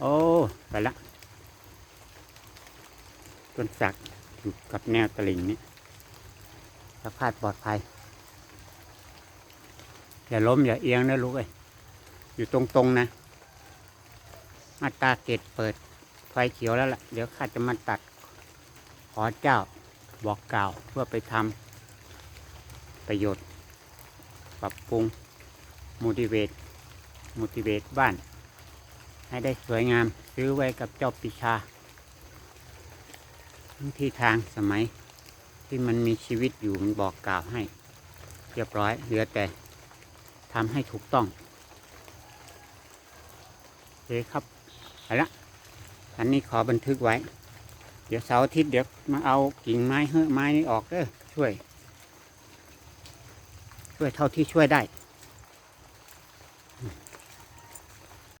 โอ้ไปละ ต้นสักอยู่กับแนวตลิ่งนี่สภาพปลอดภัย อย่าล้มอย่าเอียงนะลูกเอ้ยอยู่ตรงๆนะ มาตาเกตเปิดไฟเขียวแล้วล่ะ เดี๋ยวข้าจะมาตัด ขอเจ้าบอกกล่าวเพื่อไปทำประโยชน์ ปรับปรุง มูติเวตมูติเวตบ้าน ให้ได้สวยงาม ซื้อไว้กับเจ้าปิชาทั้งที่ทางสมัยที่มันมีชีวิตอยู่มันบอกกล่าวให้ เรียบร้อย เหลือแต่ทำให้ถูกต้องโอเคครับไปละอันนี้ขอบันทึกไว้ เดี๋ยวเสาร์อาทิตย์เดี๋ยวมาเอากิ่งไม้เฮ้อไม้นี้ออกเด้อช่วย ช่วยเท่าที่ช่วยได้